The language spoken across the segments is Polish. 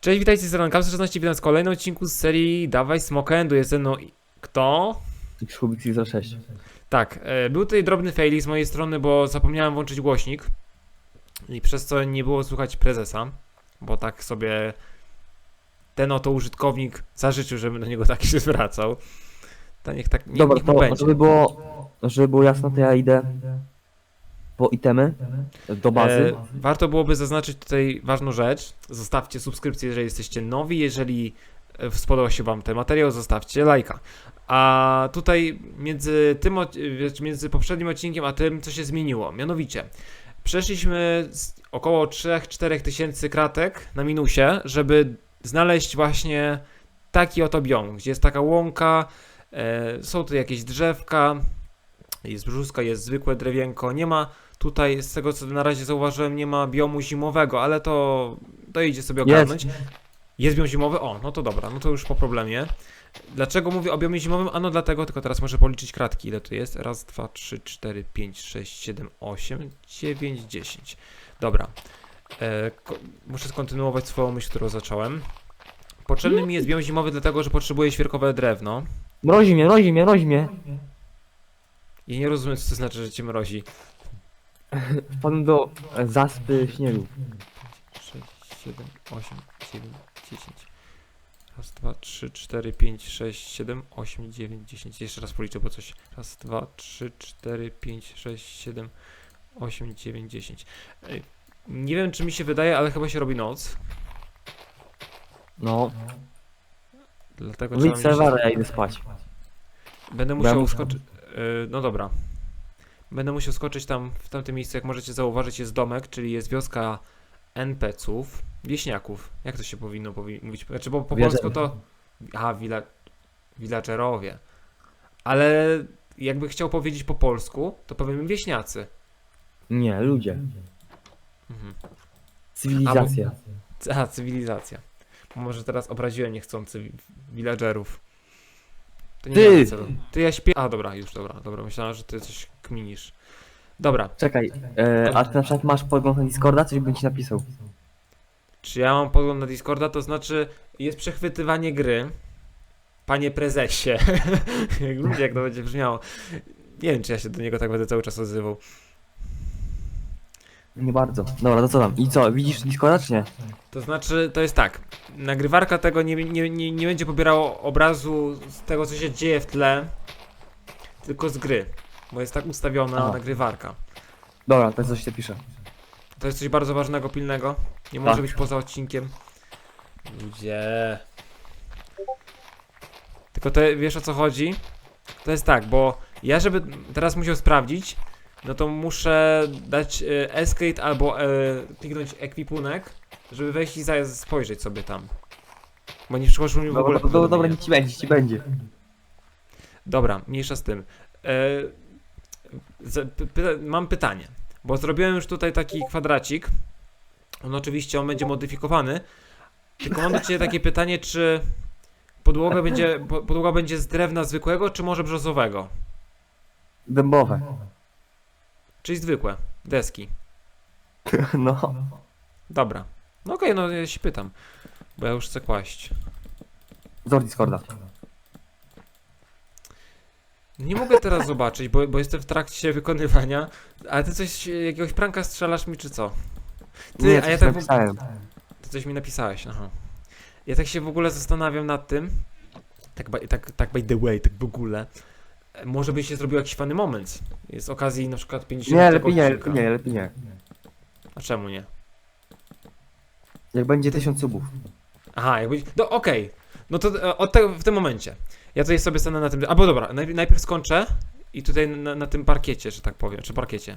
Cześć, witajcie z Rankam 16, witam w kolejnym odcinku z serii Dawaj Smokendu. Jest ze mną i- kto? Xhubik 06. Tak, e, był tutaj drobny fail z mojej strony, bo zapomniałem włączyć głośnik i przez co nie było słychać prezesa, bo tak sobie ten oto użytkownik zażyczył, żebym do niego tak się zwracał. To niech tak, niech, Dobra, niech mu to będzie. żeby było, żeby było jasno, to ja idę po itemy do bazy. E, warto byłoby zaznaczyć tutaj ważną rzecz. Zostawcie subskrypcję, jeżeli jesteście nowi. Jeżeli e, spodobał się Wam ten materiał, zostawcie lajka. A tutaj między tym, między poprzednim odcinkiem a tym, co się zmieniło. Mianowicie, przeszliśmy około 3-4 tysięcy kratek na minusie, żeby znaleźć właśnie taki oto biom, gdzie jest taka łąka, e, są tu jakieś drzewka, jest brzuska, jest zwykłe drewienko, nie ma Tutaj z tego co na razie zauważyłem nie ma biomu zimowego, ale to, to idzie sobie ogarnąć. Jest. Jest biom zimowy? O, no to dobra, no to już po problemie. Dlaczego mówię o biomie zimowym? Ano dlatego, tylko teraz muszę policzyć kratki, ile tu jest. Raz, dwa, trzy, cztery, pięć, sześć, siedem, osiem, dziewięć, dziesięć. Dobra. E, muszę skontynuować swoją myśl, którą zacząłem. Potrzebny mi jest biom zimowy, dlatego że potrzebuję świerkowe drewno. Mrozi mnie, mrozi mnie, mrozi mnie. I nie rozumiem, co to znaczy, że cię mrozi. Wpadłem do zaspy śniegu. 6, 7, 8, 9, 10. Raz, dwa, trzy, cztery, pięć, sześć, siedem, osiem, dziewięć, dziesięć. Jeszcze raz policzę, bo coś. Raz, dwa, trzy, cztery, pięć, sześć, siedem, osiem, dziewięć, dziesięć. Ej, Nie wiem, czy mi się wydaje, ale chyba się robi noc. No, Dlatego wyjdź trzeba z mnie się- ja idę spać. Będę musiał muszę- skoczyć. no dobra. Będę musiał skoczyć tam w tamtym miejscu, jak możecie zauważyć, jest domek, czyli jest wioska NPC-ów, wieśniaków. Jak to się powinno powi- mówić? Znaczy, bo po polsku to. A, villa... villagerowie. Ale jakby chciał powiedzieć po polsku, to powiem wieśniacy. Nie, ludzie. Mhm. Cywilizacja. A, cywilizacja. Może teraz obraziłem niechcący villagerów. To nie Ty! miałem celu. Ty ja śpię. A dobra, już dobra, dobra. Myślałem, że ty coś kminisz. Dobra, Czekaj, e, a ty na przykład masz podgląd na Discorda, coś bym ci napisał. czy ja mam podgląd na Discorda? To znaczy, jest przechwytywanie gry. Panie prezesie. jak ludzie, jak to będzie brzmiało. Nie wiem, czy ja się do niego tak będę cały czas odzywał. Nie bardzo. Dobra, to co tam? I co, widzisz Discorda czy nie? To znaczy, to jest tak. Nagrywarka tego nie, nie, nie, nie będzie pobierało obrazu z tego, co się dzieje w tle, tylko z gry. Bo jest tak ustawiona Aha. nagrywarka. Dobra, to coś się pisze. To jest coś bardzo ważnego, pilnego. Nie Tak. może być poza odcinkiem. Ludzie. Tylko to wiesz o co chodzi? To jest tak, bo ja żeby teraz musiał sprawdzić, no to muszę dać e, escape albo e, kliknąć ekwipunek, żeby wejść i za- spojrzeć sobie tam. Bo nie przyszło mi w ogóle Dobra, dobra, dobra, powiadomienie. nic ci będzie, ci będzie. Dobra, mniejsza z tym. E, z, py, py, mam pytanie, bo zrobiłem już tutaj taki kwadracik. On oczywiście on będzie modyfikowany. Tylko mam do Ciebie takie pytanie, czy podłoga będzie, po- podłoga będzie z drewna zwykłego, czy może brzozowego? Dębowe. Czyli zwykłe, deski. No. Dobra. No okej, no ja się pytam, bo ja już chcę kłaść. Zor Discorda. Nie mogę teraz zobaczyć, bo, bo jestem w trakcie wykonywania, ale Ty coś, jakiegoś pranka strzelasz mi, czy co? Ty, Nie, a ja tak w- napisałem. To coś mi napisałeś, aha. Ja tak się w ogóle zastanawiam nad tym, tak, by- tak, tak by the way, tak w ogóle, może by się zrobił jakiś fany moment. Jest z okazji na przykład 50 Nie, lepiej nie, lepiej nie, lepiej nie. A czemu nie? Jak będzie tysiąc subów. Aha, jakby, no okej, no to e, od tego, w tym momencie. Ja tutaj sobie stanę na tym, albo dobra, najpierw, najpierw skończę i tutaj na, na tym parkiecie, że tak powiem, czy parkiecie.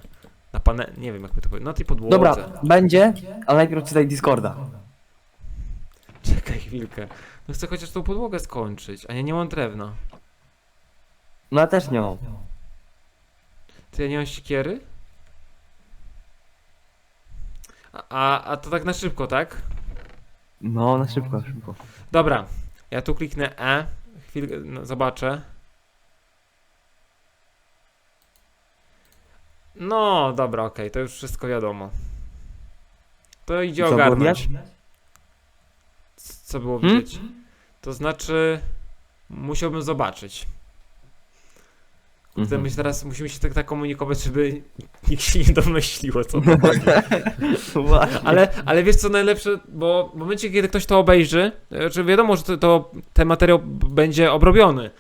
Na pane, nie wiem jak by to powiedzieć, na tej podłodze. Dobra, będzie, ale najpierw czytaj Discorda. Czekaj chwilkę. No chcę chociaż tą podłogę skończyć, a ja nie mam drewna. No ja też nie mam. Ty ja nie mam siekiery? A, a, a to tak na szybko, tak? No, na szybko, na szybko. Dobra, ja tu kliknę E, chwilkę, no, zobaczę. No, dobra, okej, to już wszystko wiadomo. To idzie Co, ogarnąć. było Co było Hmm? widać? To znaczy, musiałbym zobaczyć. Mhm. my teraz musimy się tak, tak komunikować, żeby nikt się nie domyślił, o co to. Ale, ale wiesz co najlepsze, bo w momencie, kiedy ktoś to obejrzy, czy wiadomo, że to, to ten materiał będzie obrobiony,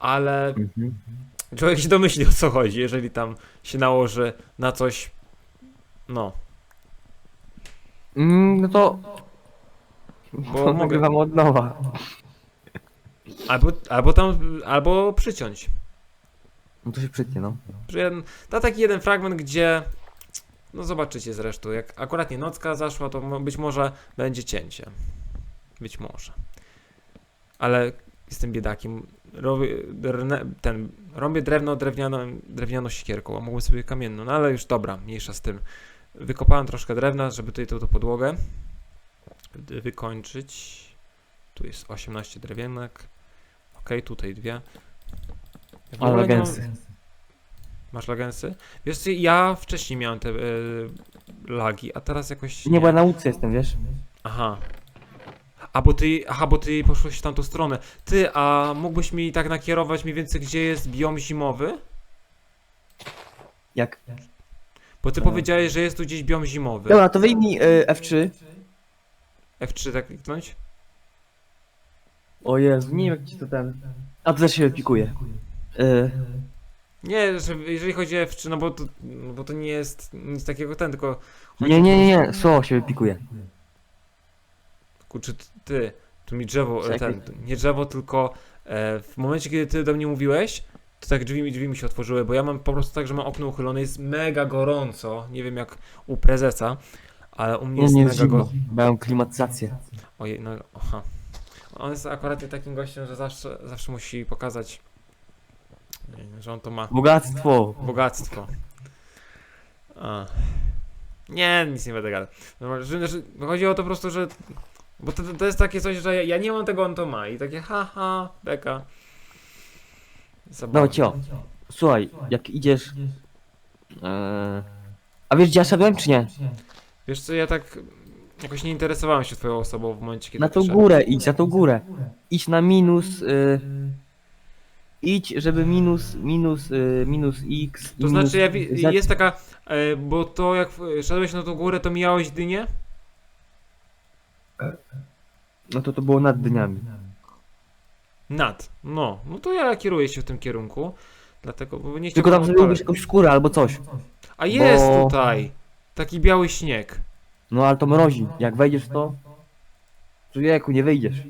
ale Mhm. człowiek się domyśli o co chodzi, jeżeli tam się nałoży na coś, no. Mm, no to... Bo Bo mogę- nagrywam od nowa. Albo, albo tam, albo przyciąć. No to się przytnie, no. Jeden- To taki jeden fragment, gdzie, no zobaczycie zresztą, jak akurat nie nocka zaszła, to być może będzie cięcie. Być może. Ale jestem biedakiem. Robię, drewne, ten, robię drewno drewnianą, drewnianą siekierką, a mogłem sobie kamienną, no ale już dobra, mniejsza z tym. Wykopałem troszkę drewna, żeby tutaj tą, tą podłogę wy- wykończyć. Tu jest 18 drewienek. Ok, tutaj dwie. W ogóle Ale nie mam-. Masz lagensy? Wiesz co, ja wcześniej miałem te e, lagi, a teraz jakoś Nie, bo ja na łódce jestem, wiesz? Aha. A bo ty, aha, bo ty poszłeś w tamtą stronę. Ty, a mógłbyś mi tak nakierować mniej więcej, gdzie jest biom zimowy? Jak? Bo ty E. powiedziałeś, że jest tu gdzieś biom zimowy. Dobra, to wyjmij y, F3. F3 tak kliknąć? O Jezu, nie wiem jak ci to ten... A to też się pikuje. Y, Nie, że jeżeli chodzi o F3, no bo to, no bo to nie jest nic takiego ten, tylko... chodzi nie, nie, nie, nie, słowo się wypikuje. Kurczę, ty, tu mi drzewo, e, Czekaj. ten, nie drzewo, tylko e, w momencie, kiedy ty do mnie mówiłeś, to tak drzwi, mi- drzwi mi się otworzyły, bo ja mam po prostu tak, że mam okno uchylone, jest mega gorąco, nie wiem jak u prezesa, ale u mnie Nie, jest nie, mega zimno. gorąco. Mają klimatyzację. Ojej, no, aha. On jest akurat takim gościem, że zawsze, zawsze musi pokazać, nie, że on to ma Bogactwo. bogactwo. A. Nie, nic nie będę gadał. No, że, że, chodzi o to po prostu, że. Bo to, to jest takie coś, że ja, ja nie mam tego, on to ma. I takie haha, beka. Zabawne. No cio. Słuchaj, jak idziesz... E, a wiesz gdzie ja szedłem, czy nie? Wiesz co, ja tak jakoś nie interesowałem się twoją osobą w momencie, kiedy Na tą przyszedłem. górę idź, na tą górę. Idź na minus... Y, idź, żeby minus, minus, y, minus x... To minus znaczy, ja, wi- jest taka, e, bo to jak e, szedłeś na tą górę, to mijałeś dynię? No to to było nad dniami. Nad. No, no to ja kieruję się w tym kierunku. Dlatego, bo nie Tylko tam zrobiłbyś odpalać. jakąś skórę albo coś. A jest bo- tutaj! Taki biały śnieg. No ale to mrozi. Jak wejdziesz w to... Człowieku, nie wyjdziesz.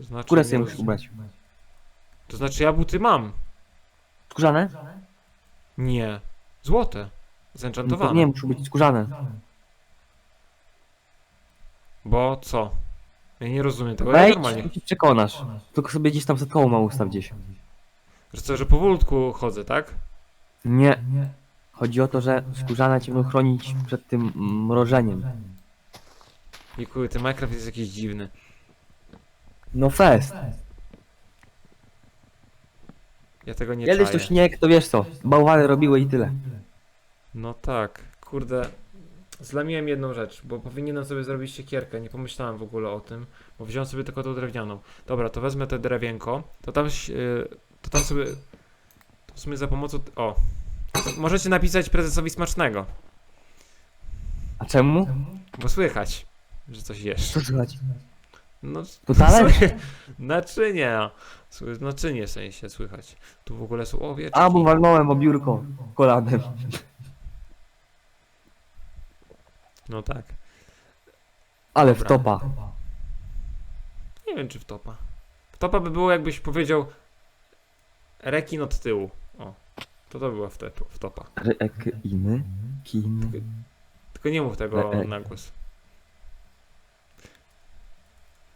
To znaczy, Skórę sobie musisz ubrać. To znaczy ja buty mam. Skórzane? Nie. Złote. No to Zenchantowane. nie, muszą być skórzane. Bo co? Ja nie rozumiem tego. Ja Wejdź normalnie. i się przekonasz. Tylko sobie gdzieś tam przed koło ma ustaw gdzieś. Że co, że powolutku chodzę, tak? Nie. Chodzi o to, że skórzane cię będą chronić przed tym mrożeniem. Kurde, ten Minecraft jest jakiś dziwny. No fest. Ja tego nie Kiedyś to śnieg, to wiesz co, bałwany robiły i tyle. No tak. Kurde. Zlamiłem jedną rzecz, bo powinienem sobie zrobić siekierkę. Nie pomyślałem w ogóle o tym, bo wziąłem sobie tylko tą drewnianą. Dobra, to wezmę te drewienko. To tam, ś- y, to tam sobie. To w sumie za pomocą. O. Możecie napisać prezesowi smacznego, A czemu? bo słychać, że coś jesz. Co słychać? No, talerz? sły- Naczynie, no. Sły- Naczynie w sensie słychać. Tu w ogóle są owieczki. A, bo walnąłem o biurko kolanem. No tak. Ale Dobra. wtopa. Nie wiem, czy w topa. W topa by było, jakbyś powiedział rekin od tyłu. O, to to była w, te, w topa. Rekiny, kin. Tylko nie mów tego e. na głos.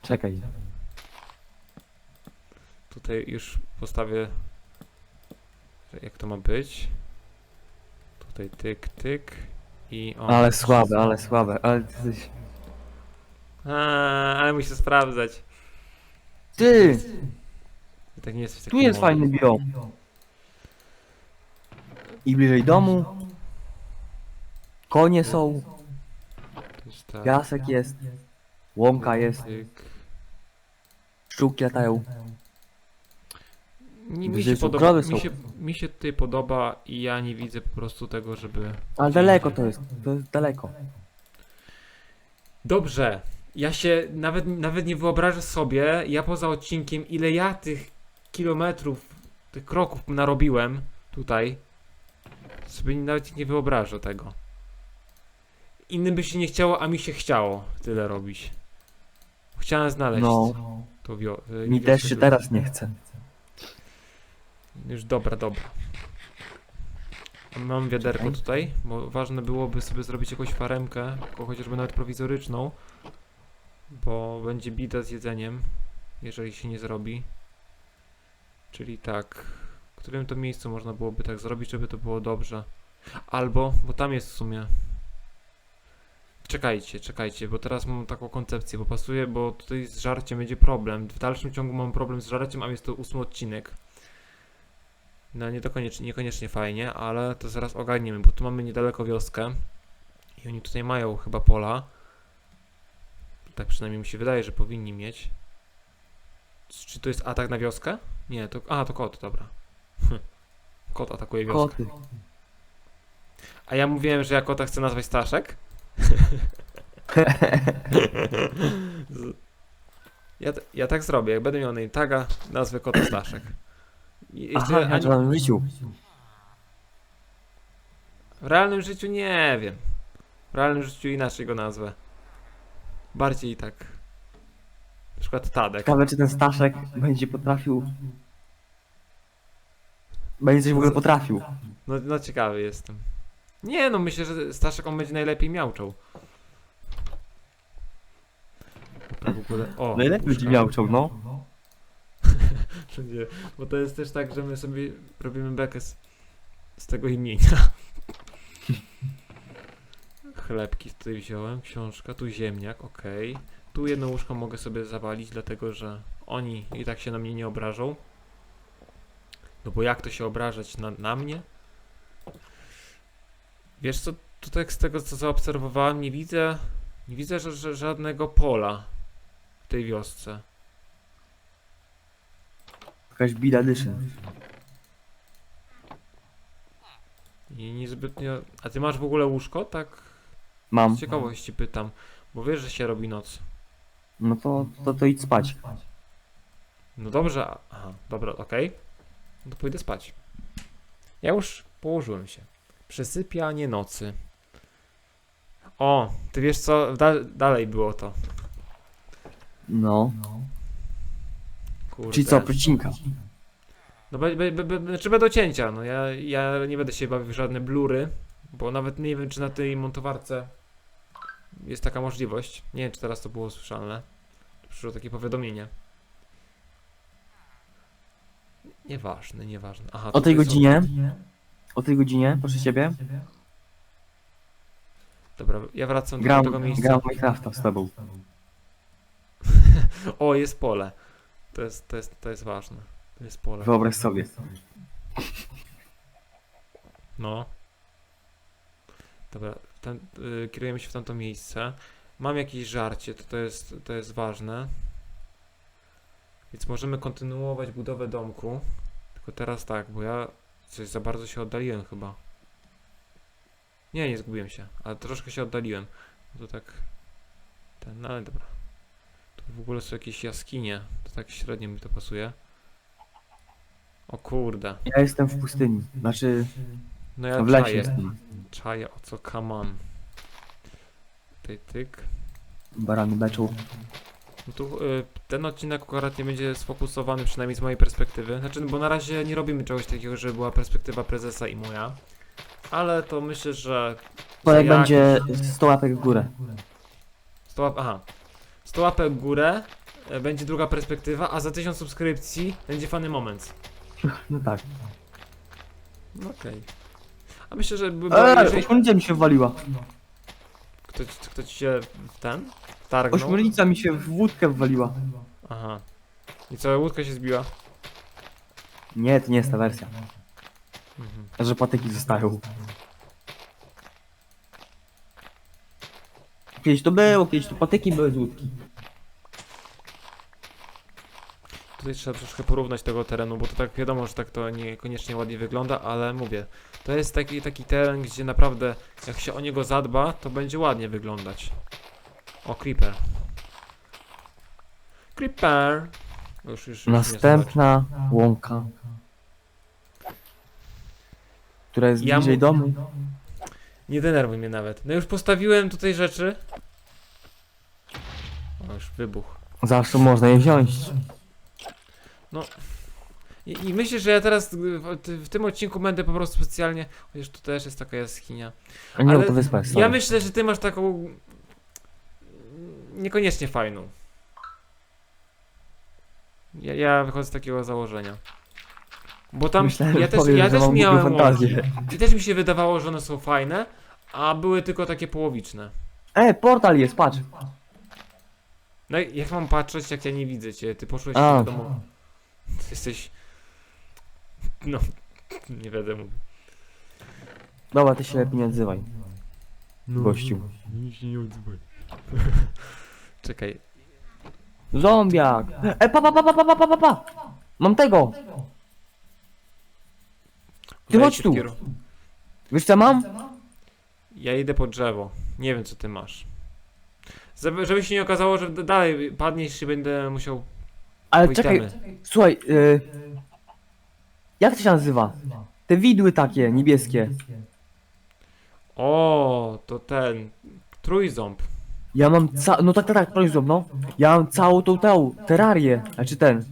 Czekaj. Tutaj już postawię, jak to ma być. Tutaj tyk, tyk i o. Ale słabe, ale słabe, ale ty jesteś... Ale muszę sprawdzać. Ty! I tak nie jesteś taki Tu jest fajny biom. I bliżej domu. Konie są. To jest Tak. Piasek jest, łąka jest, Tyk. Szczółki latają. Mi, mi, się są podoba, krowy mi, są. się, mi się tutaj podoba i ja nie widzę po prostu tego, żeby... Ale daleko to jest, to jest daleko. Dobrze. Ja się nawet, nawet nie wyobrażę sobie, ja poza odcinkiem, ile ja tych kilometrów, tych kroków narobiłem tutaj. Sobie nawet nie wyobrażę tego. Innym by się nie chciało, a mi się chciało tyle robić. Chciałem znaleźć No, to wio- y, mi też się teraz nie chce. Już dobra, dobra. Mam wiaderko Czekaj. tutaj, bo ważne byłoby sobie zrobić jakąś faremkę, chociażby nawet prowizoryczną, bo będzie bida z jedzeniem, jeżeli się nie zrobi. Czyli tak, w którym to miejscu można byłoby tak zrobić, żeby to było dobrze. Albo, bo tam jest w sumie. Czekajcie, czekajcie, bo teraz mam taką koncepcję, bo pasuje, bo tutaj z żarciem będzie problem. W dalszym ciągu mam problem z żarciem, a jest to ósmy odcinek. No nie to koniecznie, niekoniecznie fajnie, ale to zaraz ogarniemy, bo tu mamy niedaleko wioskę i oni tutaj mają chyba pola. Tak przynajmniej mi się wydaje, że powinni mieć. Czy to jest atak na wioskę? Nie, to. A, to kot, dobra. Kot atakuje wioskę. Koty. A ja mówiłem, że ja kota chcę nazwać Staszek. Ja, ja tak zrobię, jak będę miał name taga, nazwę kota Staszek. I Jeszcze Aha, ja ani- w życiu. W realnym życiu nie wiem. W realnym życiu inaczej go nazwę. Bardziej tak. Na przykład Tadek. Ciekawe, czy ten Staszek będzie potrafił... Będzie coś w ogóle potrafił. No, no ciekawy jestem. Nie no, myślę, że Staszek on będzie najlepiej miałczał. W ogóle. O, Najlepiej będzie puszka. miał no. Wszędzie. Bo to jest też tak, że my sobie robimy bekę z, z tego imienia. Chlebki tutaj wziąłem, książka, tu ziemniak, okej. Tu jedno łóżko mogę sobie zawalić, dlatego że oni i tak się na mnie nie obrażą. No bo jak to się obrażać na, na mnie? Wiesz co, tutaj z tego co zaobserwowałem, nie widzę, nie widzę że, że żadnego pola w tej wiosce. Jakaś bida dyszy. I niezbytnio. A ty masz w ogóle łóżko? Tak Mam. z ciekawości pytam. Bo wiesz, że się robi noc. No to, to, to idź spać. No dobrze, a- aha, dobra, okej. No to pójdę spać. Ja już położyłem się. Przesypianie nocy. O, ty wiesz co? Da dalej było to. No. Kurde. Czyli co, przecinka. No be, be, be, be, znaczy będą cięcia, no ja, ja nie będę się bawił w żadne blury, bo nawet nie wiem czy na tej montowarce jest taka możliwość. Nie wiem czy teraz to było słyszalne. Przyszło takie powiadomienie. Nieważne, nieważne. Aha, O tej tutaj są- godzinie? O tej godzinie, proszę ciebie. Dobra, ja wracam do tego miejsca. gram w Minecrafta z tobą. O, jest pole. To jest, to jest, to jest ważne. To jest pole. Wyobraź sobie. No. Dobra, y, kierujemy się w tamto miejsce. Mam jakieś żarcie, to, to, jest, to jest ważne. Więc możemy kontynuować budowę domku. Tylko teraz tak, bo ja coś za bardzo się oddaliłem chyba. Nie, nie zgubiłem się, ale troszkę się oddaliłem. To tak. Ten, no ale dobra. Tu w ogóle są jakieś jaskinie. To tak średnio mi to pasuje. O kurde. Ja jestem w pustyni. Znaczy, No ja w lesie czaję. jestem. Czaję o co kaman. Tutaj tyk. Barany beczą. No tu y, ten odcinek akurat nie będzie sfokusowany, przynajmniej z mojej perspektywy. Znaczy, bo na razie nie robimy czegoś takiego, żeby była perspektywa prezesa i moja. Ale to myślę, że To jak będzie 100 łapek w górę. 100 łap... Aha. 100 łapek w górę y, będzie druga perspektywa, a za 1000 subskrypcji będzie fany moment. No tak. No okej. A myślę, że by było, Eee, jeżeli mi się waliła. ktoś, ktoś się w ten targnął. Ośmiornica mi się w wódkę waliła. Aha. I cała łódka się zbiła. Nie, to nie jest ta wersja. Mhm. Że patyki zostają. Kiedyś to było, kiedyś to patyki były z łódki. Tutaj trzeba troszkę porównać tego terenu, bo to tak wiadomo, że tak to niekoniecznie ładnie wygląda, ale mówię, to jest taki, taki teren, gdzie naprawdę jak się o niego zadba, to będzie ładnie wyglądać. O, creeper. Creeper! Już, już, już. Następna łąka. Która jest Ja bliżej mu- domu. Nie denerwuj mnie nawet. No już postawiłem tutaj rzeczy. O, już wybuch. Zawsze można je wziąć. I, I myślę, że ja teraz y, w, w tym odcinku będę po prostu specjalnie. Chociaż tu też jest taka jaskinia. A nie, Ale bo to wyspa jest. Ja sorry. myślę, że ty masz taką. Niekoniecznie fajną. Ja, ja wychodzę z takiego założenia. Bo tam. Myślałem, ja że też, powiesz, ja że też mam miałem. głupie fantazje. łąki. I też mi się wydawało, że one są fajne, a były tylko takie połowiczne. E, portal jest, patrz. No i jak mam patrzeć, jak ja nie widzę cię? Ty poszłeś A. do domu. Ty jesteś. No. Nie wiadomo. Dobra, ty się lepiej nie odzywaj. Gościu. Nic się nie odzywaj. Czekaj. Zombiak! E, pa, pa, pa, pa, pa, pa, pa, pa! Mam tego! Ty chodź tu. kieru- Wiesz co mam? Ja idę po drzewo. Nie wiem, co ty masz. Żeby, żeby się nie okazało, że d- dalej padniesz i będę musiał. Ale czekaj, słuchaj, y... Jak to się nazywa? Te widły takie, niebieskie. O, to ten. Trójząb. Ja mam ca... No tak, tak, tak, proszę no. Ja mam całą tą tą, terrarię. Znaczy ten.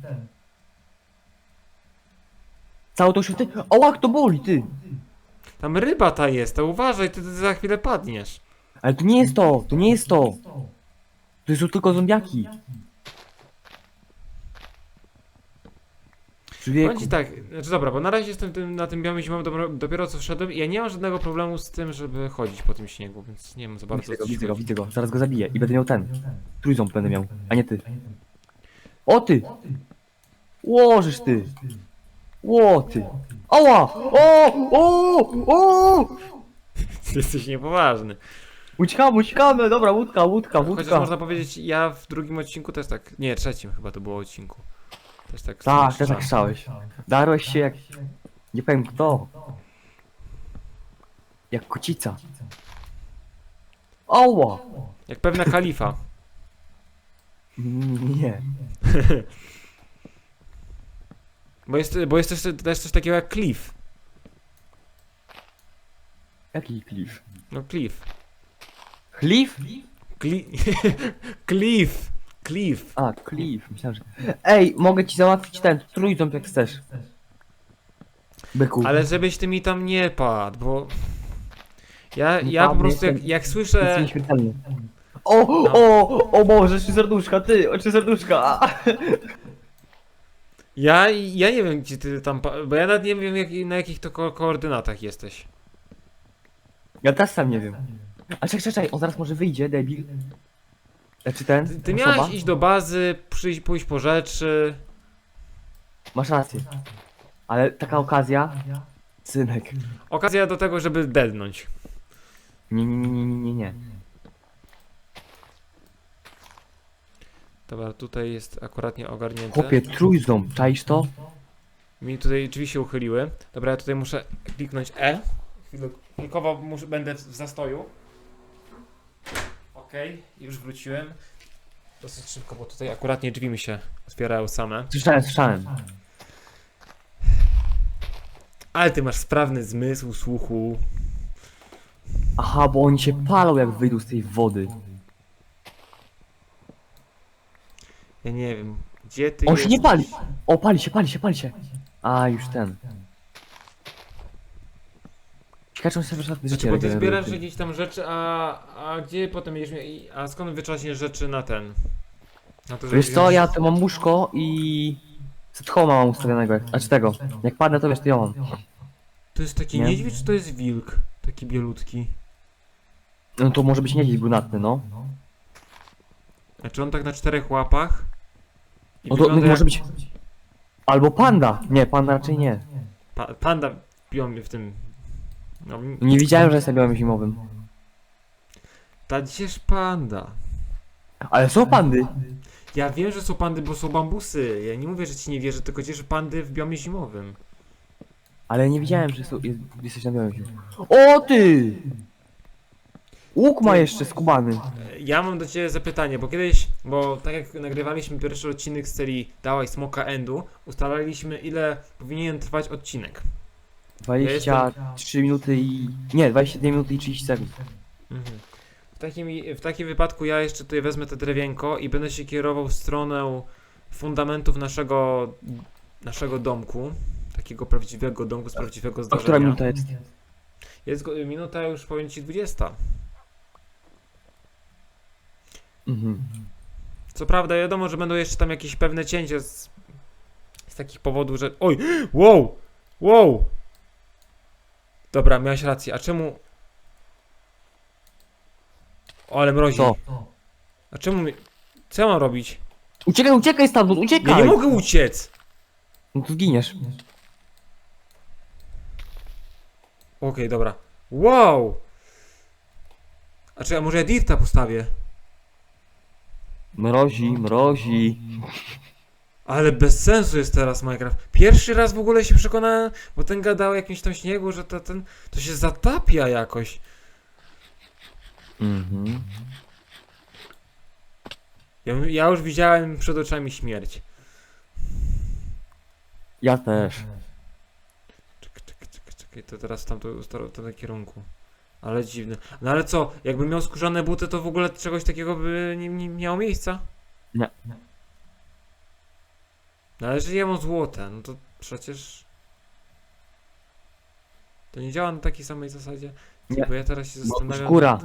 Całą tą świątynię. O, jak to boli, ty! Tam ryba ta jest, to uważaj, ty, ty za chwilę padniesz. Ale to nie jest to, to nie jest to. To są tylko zombiaki. Powiem Człowieku. ci tak, znaczy dobra, bo na razie jestem tym, na tym białym zimowym dopiero, dopiero co wszedłem i ja nie mam żadnego problemu z tym, żeby chodzić po tym śniegu, więc nie wiem za bardzo Widzę go, co ci widzę go, chodzi. widzę go. Zaraz go zabiję i będę miał ten. Trójząb będę miał, a nie ty. O ty! Łożysz ty! Ło ty! Ała! O! O! O! Ty jesteś niepoważny. Uciekamy, uciekamy! Dobra, łódka, łódka, Chociaż łódka. można powiedzieć, ja w drugim odcinku też tak, nie, trzecim chyba to było odcinku. Też tak Tak, też tak strzałeś. Darłeś się jak... Nie powiem kto. Jak kocica. Ała! Jak pewna kalifa. Nie. Bo jest, bo jest też, też coś takiego jak cliff. Jaki klif? No cliff. Cliff? Cli cliff. Cliff. A, klif. Myślałem, że... Ej, mogę ci załatwić ten trójząb jak chcesz. Byku. Ale żebyś ty mi tam nie padł, bo... Ja, ja po prostu jak, jak Jest słyszę... nieśmiertelny. O, o, o Boże, trzy serduszka, ty, o, trzy serduszka. Ja, ja nie wiem gdzie ty tam... pa- Bo ja nawet nie wiem jak, na jakich to ko koordynatach jesteś. Ja też sam nie wiem. A czekaj, czekaj, on zaraz może wyjdzie, debil. Znaczy ten, Ty, ty osoba. miałeś iść do bazy, przyjść, pójść po rzeczy... Masz rację. Ale taka okazja, synek. Okazja do tego, żeby delnąć. Nie, nie, nie, nie, nie, nie, nie. Dobra, tutaj jest akurat nie ogarnięte. Chłopie, trójząb, czaisz to? Mi tutaj drzwi się uchyliły. Dobra, ja tutaj muszę kliknąć E. Chwilkowo muszę, będę w zastoju. Okej, już wróciłem. Dosyć szybko, bo tutaj akuratnie drzwi mi się otwierają same. Słyszałem, słyszałem. Ale ty masz sprawny zmysł słuchu. Aha, bo oni się palą jak wyjdą z tej wody. Ja nie wiem, gdzie ty On się nie jesteś? pali. O, pali się, pali się, pali się. A, już ten. Ciekawe, czy on Znaczy, bo ty zbierasz jakieś tam rzeczy, a, a gdzie potem będziesz miał, i- a skąd wyczaśniesz rzeczy na ten? Na to, Wiesz co, ja to mam łóżko i... Set homa mam ustawionego, jak, znaczy tego. Jak padnę, to wiesz, to ja mam. To jest taki Nie? niedźwiedź, czy to jest wilk? Taki bielutki. No to może być niedźwiedź brunatny, no. Znaczy on tak na czterech łapach. I No to wygląda może jak być... Albo panda. Nie, panda raczej nie. Pa, panda bią mnie w tym. No, Nie widziałem, że jest na białym zimowym. Ta gdzież panda? Ale są pandy. Ja wiem, że są pandy, bo są bambusy. Ja nie mówię, że ci nie wierzę, tylko gdzież pandy w biomie zimowym. Ale nie widziałem, że są, jest, jesteś na białym ziemi. O ty! Łuk ma jeszcze skubany. Ja mam do ciebie zapytanie, bo kiedyś, bo tak jak nagrywaliśmy pierwszy odcinek z serii Dawaj Smoka Endu, ustalaliśmy ile powinien trwać odcinek. 23 minuty i... Nie, 22 minuty i 30 sekund. Mhm. W, takim, w takim wypadku ja jeszcze tutaj wezmę te drewienko i będę się kierował w stronę fundamentów naszego, naszego domku. Takiego prawdziwego domku z prawdziwego A która minuta jest? Jest go- minuta już powiem ci 20. Mhm. Co prawda wiadomo, że będą jeszcze tam jakieś pewne cięcia z, z takich powodów, że... Oj! Wow! Wow! Dobra, miałeś rację. A czemu... O, ale mrozi. Co? A czemu mi... Co ja mam robić? Uciekaj, uciekaj stamtąd, uciekaj! Ja nie mogę uciec! No to zginiesz. Okej, dobra. Wow! A czy ja może ja dirta postawię? Mrozi, mrozi. Ale bez sensu jest teraz Minecraft. Pierwszy raz w ogóle się przekonałem, bo ten gadał o jakimś tam śniegu, że to, ten, to się zatapia jakoś. Mhm. Ja, ja już widziałem przed oczami śmierć. Ja też. Czekaj, czekaj, czekaj, czekaj, to teraz w tamtym, tamtym kierunku. Ale dziwne. No ale co, jakbym miał skórzane buty, to w ogóle czegoś takiego by nie, nie miało miejsca? Nie. No ale że ja mam złote, no to przecież... To nie działa na takiej samej zasadzie? Nie. Bo ja teraz się zastanawiam... skóra.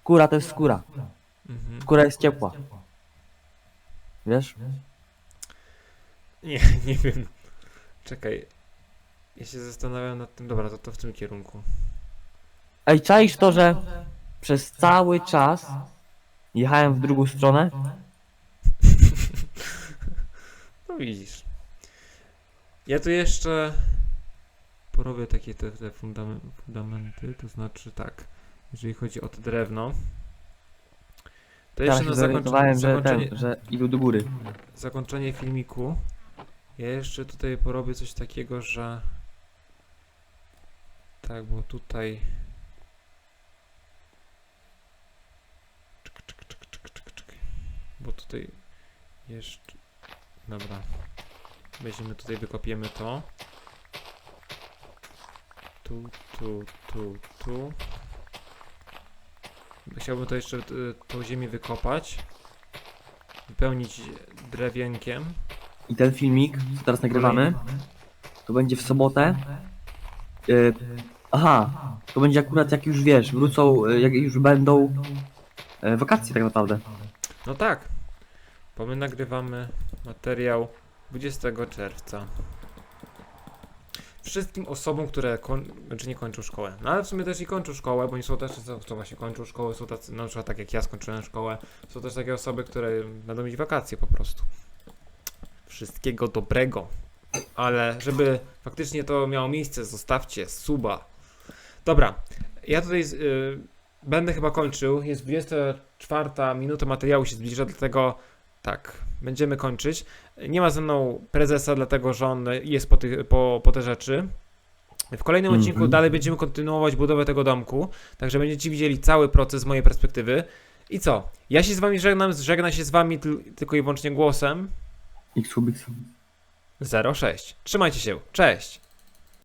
Skóra to jest skóra. Mhm. Skóra jest ciepła. Wiesz? Nie, nie wiem. Czekaj. Ja się zastanawiam nad tym. Dobra, to, to w tym kierunku. Ej, czaisz to, że przez cały czas jechałem w drugą stronę? Widzisz. Ja tu jeszcze porobię takie te, te fundament, fundamenty, to znaczy tak, jeżeli chodzi o to drewno. To jeszcze się na zakończenie, że ten, że idą do góry. zakończenie filmiku. Ja jeszcze tutaj porobię coś takiego, że tak, bo tutaj czekaj, czekaj, czekaj, czekaj, czekaj, czekaj. bo tutaj jeszcze dobra. Weźmiemy tutaj, wykopiemy to. Tu, tu, tu, tu. Chciałbym to jeszcze tą ziemię wykopać. Wypełnić drewienkiem. I ten filmik, co teraz nagrywamy, to będzie w sobotę. Y, aha, to będzie akurat jak już wiesz, wrócą, y, jak już będą wakacje tak naprawdę. No tak, bo my nagrywamy materiał 20 czerwca. Wszystkim osobom, które koń, znaczy nie kończą szkołę, no ale w sumie też i kończą szkołę, bo nie są też, co, co właśnie kończą szkołę, są tacy, na przykład tak jak ja skończyłem szkołę, są też takie osoby, które będą mieć wakacje po prostu. Wszystkiego dobrego. Ale żeby faktycznie to miało miejsce, zostawcie suba. Dobra, ja tutaj y, będę chyba kończył. Jest 24 minuta materiału się zbliża, dlatego tak, będziemy kończyć. Nie ma ze mną prezesa, dlatego że on jest po, tych, po, po te rzeczy. W kolejnym Mhm. odcinku dalej będziemy kontynuować budowę tego domku, także będziecie widzieli cały proces z mojej perspektywy. I co? Ja się z wami żegnam, żegna się z wami tyl- tylko i wyłącznie głosem X Kubix. 06. Trzymajcie się, cześć!